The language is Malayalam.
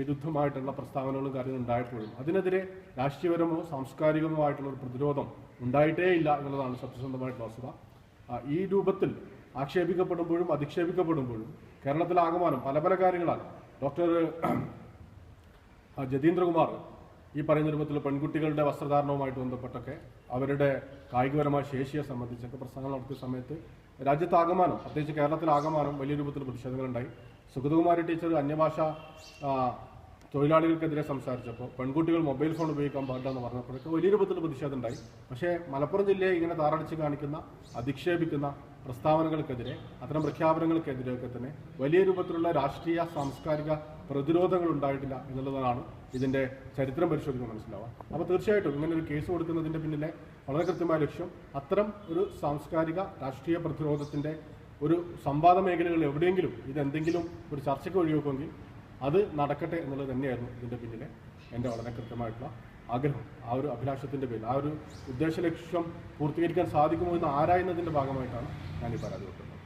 വിരുദ്ധമായിട്ടുള്ള പ്രസ്താവനകളും കാര്യങ്ങളും ഉണ്ടായപ്പോഴും അതിനെതിരെ രാഷ്ട്രീയപരമോ സാംസ്കാരികമോ ആയിട്ടുള്ള ഒരു പ്രതിരോധം ഉണ്ടായിട്ടേ ഇല്ല എന്നുള്ളതാണ് സത്യസന്ധമായിട്ടുള്ള വസ്തുത. ഈ രൂപത്തിൽ ആക്ഷേപിക്കപ്പെടുമ്പോഴും അധിക്ഷേപിക്കപ്പെടുമ്പോഴും കേരളത്തിലാകമാനം പല പല കാര്യങ്ങളാണ്. ഡോക്ടർ ജതീന്ദ്രകുമാർ ഈ പറയുന്ന രൂപത്തിൽ പെൺകുട്ടികളുടെ വസ്ത്രധാരണവുമായിട്ട് ബന്ധപ്പെട്ടൊക്കെ അവരുടെ കായികപരമായ ശേഷിയെ സംബന്ധിച്ചൊക്കെ പ്രസംഗങ്ങൾ നടത്തിയ സമയത്ത് രാജ്യത്താകമാനം പ്രത്യേകിച്ച് കേരളത്തിലാകമാനം വലിയ രൂപത്തിൽ പ്രതിഷേധങ്ങളുണ്ടായി. സുഗതകുമാരി ടീച്ചർ അന്യഭാഷ തൊഴിലാളികൾക്കെതിരെ സംസാരിച്ചപ്പോൾ പെൺകുട്ടികൾ മൊബൈൽ ഫോൺ ഉപയോഗിക്കാൻ പാടില്ല എന്ന് പറഞ്ഞപ്പോഴൊക്കെ വലിയ രൂപത്തിൽ പ്രതിഷേധം ഉണ്ടായി. പക്ഷേ മലപ്പുറം ജില്ലയെ ഇങ്ങനെ താറടിച്ച് കാണിക്കുന്ന അധിക്ഷേപിക്കുന്ന പ്രസ്താവനകൾക്കെതിരെ അത്തരം പ്രഖ്യാപനങ്ങൾക്കെതിരെയൊക്കെ തന്നെ വലിയ രൂപത്തിലുള്ള രാഷ്ട്രീയ സാംസ്കാരിക പ്രതിരോധങ്ങൾ ഉണ്ടായിട്ടില്ല എന്നുള്ളതാണ് ഇതിന്റെ ചരിത്രം പരിശോധിക്കുമ്പോൾ മനസ്സിലാവാം അപ്പോൾ തീർച്ചയായിട്ടും ഇങ്ങനെ ഒരു കേസ് കൊടുക്കുന്നതിന്റെ പിന്നിലെ വളരെ കൃത്യമായ ലക്ഷ്യം അത്തരം ഒരു സാംസ്കാരിക രാഷ്ട്രീയ പ്രതിരോധത്തിന്റെ ഒരു സംവാദ മേഖലകളിൽ എവിടെയെങ്കിലും ഇതെന്തെങ്കിലും ഒരു ചർച്ചയ്ക്ക് വഴിവെക്കുമെങ്കിൽ അത് നടക്കട്ടെ എന്നുള്ളത് തന്നെയായിരുന്നു ഇതിന്റെ പിന്നിലെ എന്റെ വളരെ കൃത്യമായിട്ടുള്ള ആഗ്രഹം. ആ ഒരു അഭിലാഷത്തിന്റെ പേരിൽ ആ ഒരു ഉദ്ദേശ ലക്ഷ്യം പൂർത്തീകരിക്കാൻ സാധിക്കുമോ എന്ന് ആരായുന്നതിന്റെ ഭാഗമായിട്ടാണ് ഞാൻ ഈ പരാതി കൊടുക്കുന്നത്.